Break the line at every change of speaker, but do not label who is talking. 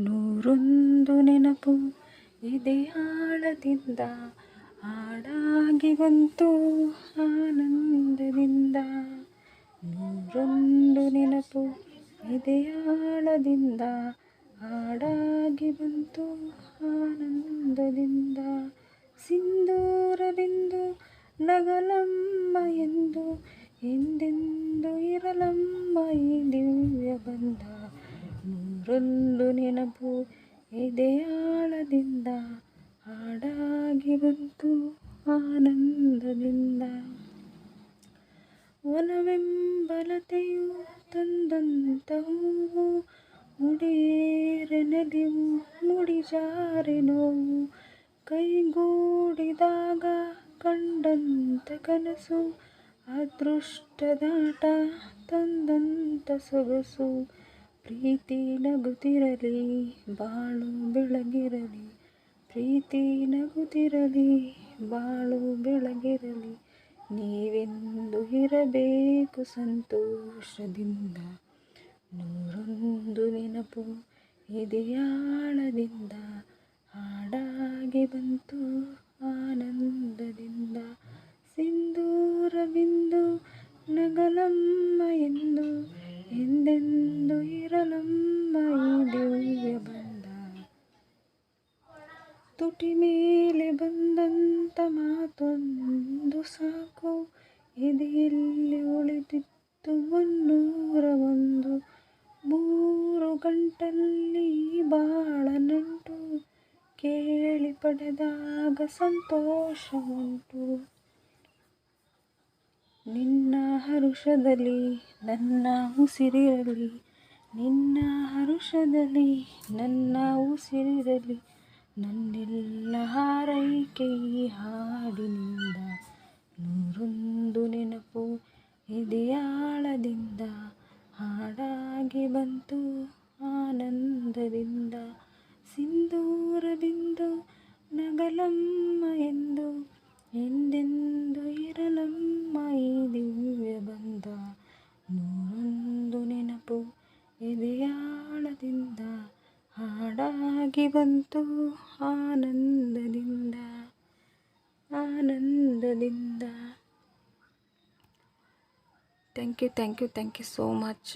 ನೂರೊಂದು ನೆನಪು ಇದೆ ಆಳದಿಂದ, ಹಾಡಾಗಿ ಬಂತು ಆನಂದದಿಂದ. ನೂರೊಂದು ನೆನಪು ಇದೆ ಆಳದಿಂದ, ಹಾಡಾಗಿ ಬಂತು ಆನಂದದಿಂದ. ಸಿಂಧೂರವೆಂದು ನಗಲಮ್ಮ ಎಂದು, ಎಂದೆಂದು ಇರಲಮ್ಮ ಈ ದಿವ್ಯ ಬಂಧ. ನೂರೊಂದು ನೆನಪು ಎದೆಯಾಳದಿಂದ ಹಾಡಾಗಿ ಬಂತು ಆನಂದದಿಂದ. ಒಲವೆಂಬಲತೆಯು ತಂದಂತವು ಹೂವು ಮುಡಿಯೇರೆನಲಿವು ಮುಡಿಜಾರೆ ನೋವು. ಕೈಗೂಡಿದಾಗ ಕಂಡಂತ ಕನಸು, ಅದೃಷ್ಟದಾಟ ತಂದಂತ ಸೊಗಸು. ಪ್ರೀತಿ ನಗುತ್ತಿರಲಿ, ಬಾಳು ಬೆಳಗಿರಲಿ. ಪ್ರೀತಿ ನಗುತ್ತಿರಲಿ, ಬಾಳು ಬೆಳಗಿರಲಿ. ನೀವೆಂದು ಇರಬೇಕು ಸಂತೋಷದಿಂದ. ನೂರೊಂದು ನೆನಪು ಎದೆಯಾಳದಿಂದ. ಹಾಡಾಗಿ ಬಂತು ಆನಂದದಿಂದ ತುಟಿ ಮೇಲೆ ಬಂದಂತ ಮಾತೊಂದು ಸಾಕು. ಎದೆಯಲ್ಲಿ ಉಳಿದಿತ್ತು ಮುನ್ನೂರ ಒಂದು. ಮೂರು ಗಂಟಲ್ಲಿ ಬಾಳ ನಂಟು. ಕೇಳಿ ಪಡೆದಾಗ ಸಂತೋಷ ಉಂಟು ನಿನ್ನ ಹರುಷದಲ್ಲಿ, ನನ್ನ ಉಸಿರಿರಲಿ. ನಿನ್ನ ಹರುಷದಲ್ಲಿ, ನನ್ನ ಉಸಿರಿರಲಿ. ನನ್ನೆಲ್ಲ ಹಾರೈಕೆ ಹಾಡಿನಿಂದ. ನೂರೊಂದು ನೆನಪು ಎದೆಯಾಳದಿಂದ. ಹಾಡಾಗಿ ಬಂತು ಆನಂದದಿಂದ. ಸಿಂಧೂರ ಬಿಂದು ನಗಲಮ್ಮ ಎಂದು, ಎಂದೆಂದು ಇರಲಮ್ಮ ಈ ದಿವ್ಯ ಬಂದ. ನೂರೊಂದು ನೆನಪು ಎದೆಯಾಳದಿಂದ. ಹಾಡಾಗಿ ಬಂತು ಆನಂದದಿಂದ ಆನಂದದಿಂದ. Thank you thank you thank you so much